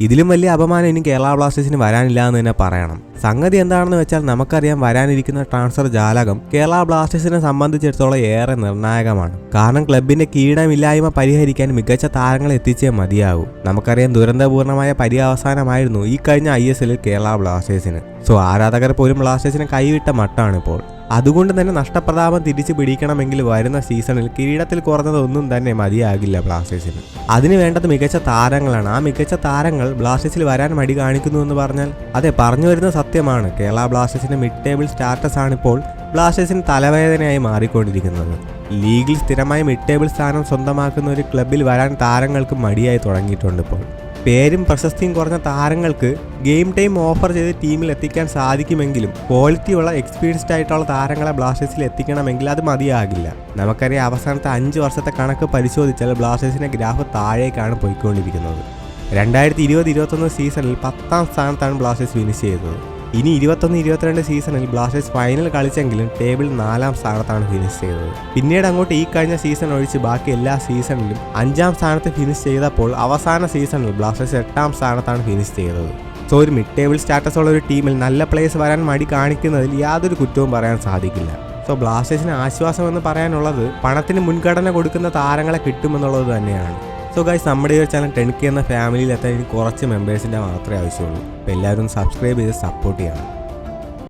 ഇതിലും വലിയ അപമാനം ഇനി കേരള ബ്ലാസ്റ്റേഴ്സിന് വരാനില്ല എന്ന് തന്നെ പറയണം. സംഗതി എന്താണെന്ന് വെച്ചാൽ നമുക്കറിയാം വരാനിരിക്കുന്ന ട്രാൻസ്ഫർ ജാലകം കേരള ബ്ലാസ്റ്റേഴ്സിനെ സംബന്ധിച്ചിടത്തോളം ഏറെ നിർണായകമാണ്. കാരണം ക്ലബിന്റെ കീടമില്ലായ്മ പരിഹരിക്കാൻ മികച്ച താരങ്ങളെ എത്തിച്ചേ മതിയാകൂ നമുക്കറിയാം ദുരന്തപൂർണമായ പര്യവസാനമായിരുന്നു ഈ കഴിഞ്ഞ ഐ കേരള ബ്ലാസ്റ്റേഴ്സിന്. സോ ആരാധകർ പോലും ബ്ലാസ്റ്റേഴ്സിനെ കൈവിട്ട മട്ടാണിപ്പോൾ. അതുകൊണ്ട് തന്നെ നഷ്ടപ്രതാപം തിരിച്ചു പിടിക്കണമെങ്കിൽ വരുന്ന സീസണിൽ കിരീടത്തിൽ കുറഞ്ഞതൊന്നും തന്നെ മതിയാകില്ല ബ്ലാസ്റ്റേഴ്സിന്. അതിന് വേണ്ടത് മികച്ച താരങ്ങളാണ്. ആ മികച്ച താരങ്ങൾ ബ്ലാസ്റ്റേഴ്സിൽ വരാൻ മടി കാണിക്കുന്നു എന്ന് പറഞ്ഞാൽ അതെ പറഞ്ഞു വരുന്ന സത്യമാണ്. കേരള ബ്ലാസ്റ്റേഴ്സിന്റെ മിഡ് ടേബിൾ സ്റ്റാറ്റസ് ആണിപ്പോൾ ബ്ലാസ്റ്റേഴ്സിന് തലവേദനയായി മാറിക്കൊണ്ടിരിക്കുന്നത്. ലീഗിൽ സ്ഥിരമായി മിഡ് ടേബിൾ സ്ഥാനം സ്വന്തമാക്കുന്ന ഒരു ക്ലബിൽ വരാൻ താരങ്ങൾക്ക് മടിയായി തുടങ്ങിയിട്ടുണ്ട് ഇപ്പോൾ. പേരും പ്രശസ്തിയും കുറഞ്ഞ താരങ്ങൾക്ക് ഗെയിം ടൈം ഓഫർ ചെയ്ത് ടീമിൽ എത്തിക്കാൻ സാധിക്കുമെങ്കിലും ക്വാളിറ്റിയുള്ള എക്സ്പീരിയൻസ്ഡ് ആയിട്ടുള്ള താരങ്ങളെ ബ്ലാസ്റ്റേഴ്സിൽ എത്തിക്കണമെങ്കിൽ അത് മതിയാകില്ല. നമുക്കറിയാം അവസാനത്തെ അഞ്ച് വർഷത്തെ കണക്ക് പരിശോധിച്ചാൽ ബ്ലാസ്റ്റേഴ്സിന്റെ ഗ്രാഫ് താഴേക്കാണ് പോയിക്കൊണ്ടിരിക്കുന്നത്. രണ്ടായിരത്തി ഇരുപത് ഇരുപത്തൊന്ന് സീസണിൽ പത്താം സ്ഥാനത്താണ് ബ്ലാസ്റ്റേഴ്സ് ഫിനിഷ് ചെയ്തത്. ഇനി ഇരുപത്തൊന്ന് ഇരുപത്തിരണ്ട് സീസണിൽ ബ്ലാസ്റ്റേഴ്സ് ഫൈനൽ കളിച്ചെങ്കിലും ടേബിൾ നാലാം സ്ഥാനത്താണ് ഫിനിഷ് ചെയ്തത്. പിന്നീട് അങ്ങോട്ട് ഈ കഴിഞ്ഞ സീസൺ ഒഴിച്ച് ബാക്കി എല്ലാ സീസണിലും അഞ്ചാം സ്ഥാനത്ത് ഫിനിഷ് ചെയ്തപ്പോൾ അവസാന സീസണിൽ ബ്ലാസ്റ്റേഴ്സ് എട്ടാം സ്ഥാനത്താണ് ഫിനിഷ് ചെയ്തത്. സോ ഒരു മിഡ് ടേബിൾ സ്റ്റാറ്റസ് ഉള്ള ഒരു ടീമിൽ നല്ല പ്ലേസ് വരാൻ മടി കാണിക്കുന്നതിൽ യാതൊരു കുറ്റവും പറയാൻ സാധിക്കില്ല. സോ ബ്ലാസ്റ്റേഴ്സിന് ആശ്വാസം എന്ന് പറയാനുള്ളത് പണത്തിന് മുൻഗണന കൊടുക്കുന്ന താരങ്ങളെ കിട്ടുമെന്നുള്ളത് തന്നെയാണ്. സോ ഗൈസ് നമ്മുടെ ഈ ഒരു ചാനൽ ടെൻ കെ എന്ന ഫാമിലിയിൽ എത്താൻ ഇനി കുറച്ച് മെമ്പേഴ്സിന്റെ മാത്രമേ ആവശ്യമുള്ളൂ. അപ്പോൾ എല്ലാവരും സബ്സ്ക്രൈബ് ചെയ്ത് സപ്പോർട്ട് ചെയ്യണം.